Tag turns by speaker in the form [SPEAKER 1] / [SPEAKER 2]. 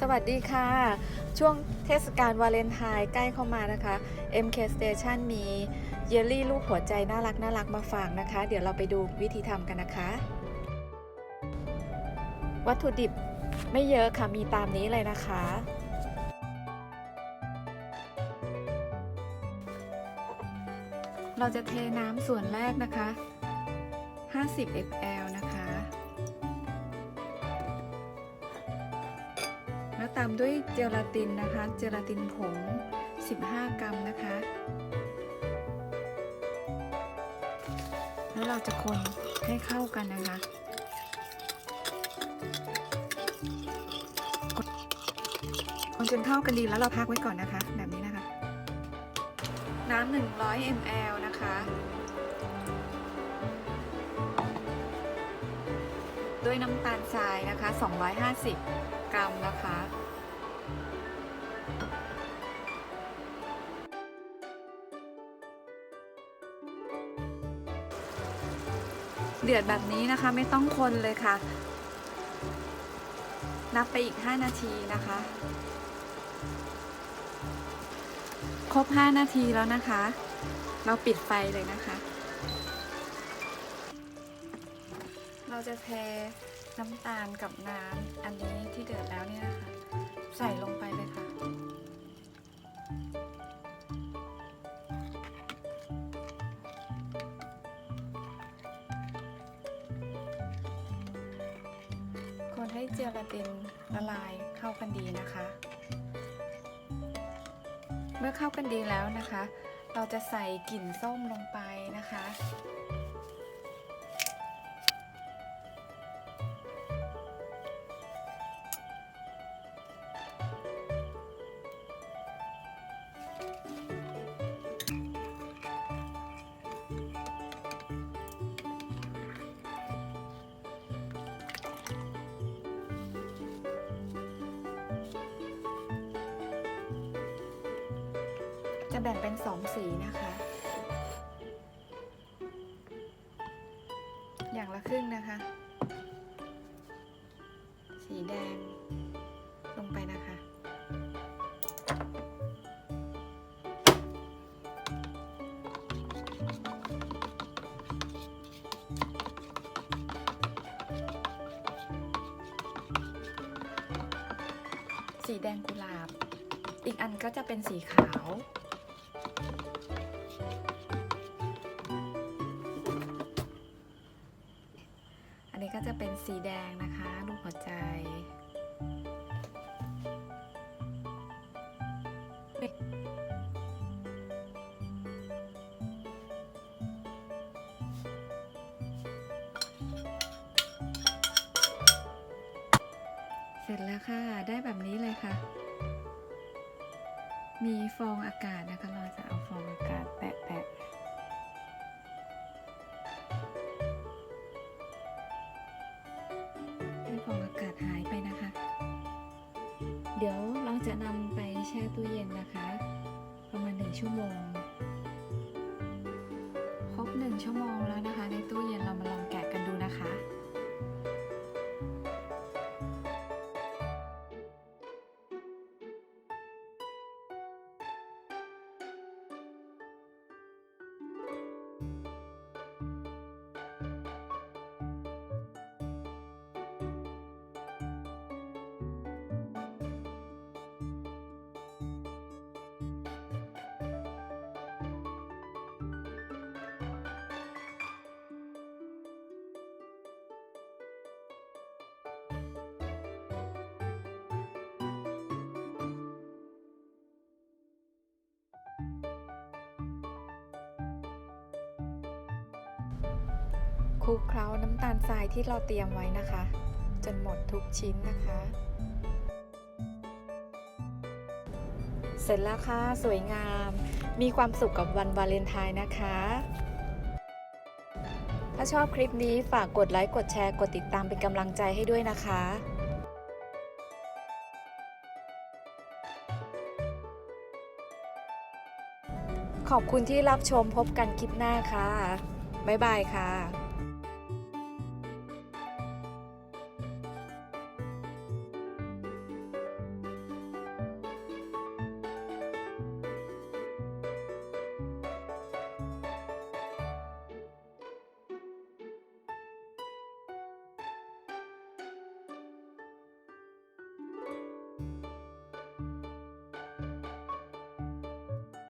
[SPEAKER 1] สวัสดีค่ะ ช่วงเทศกาลวาเลนไทน์ใกล้เข้ามานะคะ MK Station มีเยลลี่รูปหัวใจน่ารักน่ารักมาฝากนะคะ เดี๋ยวเราไปดูวิธีทำกันนะคะ วัตถุดิบไม่เยอะค่ะมีตามนี้เลยนะคะ เราจะเทน้ำส่วนแรกนะคะ 50 ml ตามด้วยเจลาตินนะคะ เจลาตินผง 15 กรัมนะคะ แล้วเราจะคนให้เข้ากันนะคะคนจนเข้ากันดีแล้วเราพักไว้ก่อนนะคะ แบบนี้นะคะ น้ำ100 ml นะคะด้วยน้ำตาลทรายนะคะ 250 กรัมนะคะ เดือดแบบนี้นะคะไม่ต้องคนเลยค่ะ นับไปอีก 5 นาทีนะคะ ครบ 5 นาทีแล้วนะคะ เราปิดไฟเลยนะคะ เราจะเทน้ำตาลกับน้ำอันนี้ที่เดือดแล้วเนี่ยนะคะ ใส่ลงไปเลยค่ะ คนให้เจลาตินละลายเข้ากันดีนะคะ เมื่อเข้ากันดีแล้วนะคะ เราจะใส่กลิ่นส้มลงไปนะคะ จะแบ่งเป็นสองสีนะคะ อย่างละครึ่งนะคะ สีแดงลงไปนะคะ สีแดงกุหลาบ อีกอันก็จะเป็นสีขาว อันนี้ก็จะเป็นสีแดงนะคะรูปหัวใจเสร็จแล้วค่ะ ได้แบบนี้เลยค่ะ มีฟองอากาศนะคะ เราจะเอาฟองอากาศแปะๆ ฟองอากาศหายไปนะคะ เดี๋ยวเราจะนำไปแช่ตู้เย็นนะคะ ประมาณหนึ่งชั่วโมง ครบหนึ่งชั่วโมงแล้วนะคะ ในตู้เย็นเรามาลองแกะกันดูนะคะ คลุกเคล้าน้ำตาลทรายที่เราเตรียมไว้นะคะ จนหมดทุกชิ้นนะคะ เสร็จแล้วค่ะ สวยงาม มีความสุขกับวันวาเลนไทน์นะคะ ถ้าชอบคลิปนี้ฝากกดไลค์ กดแชร์ กดติดตามเป็นกำลังใจให้ด้วยนะคะ ขอบคุณที่รับชมพบกันคลิปหน้าค่ะ บ๊ายบายค่ะ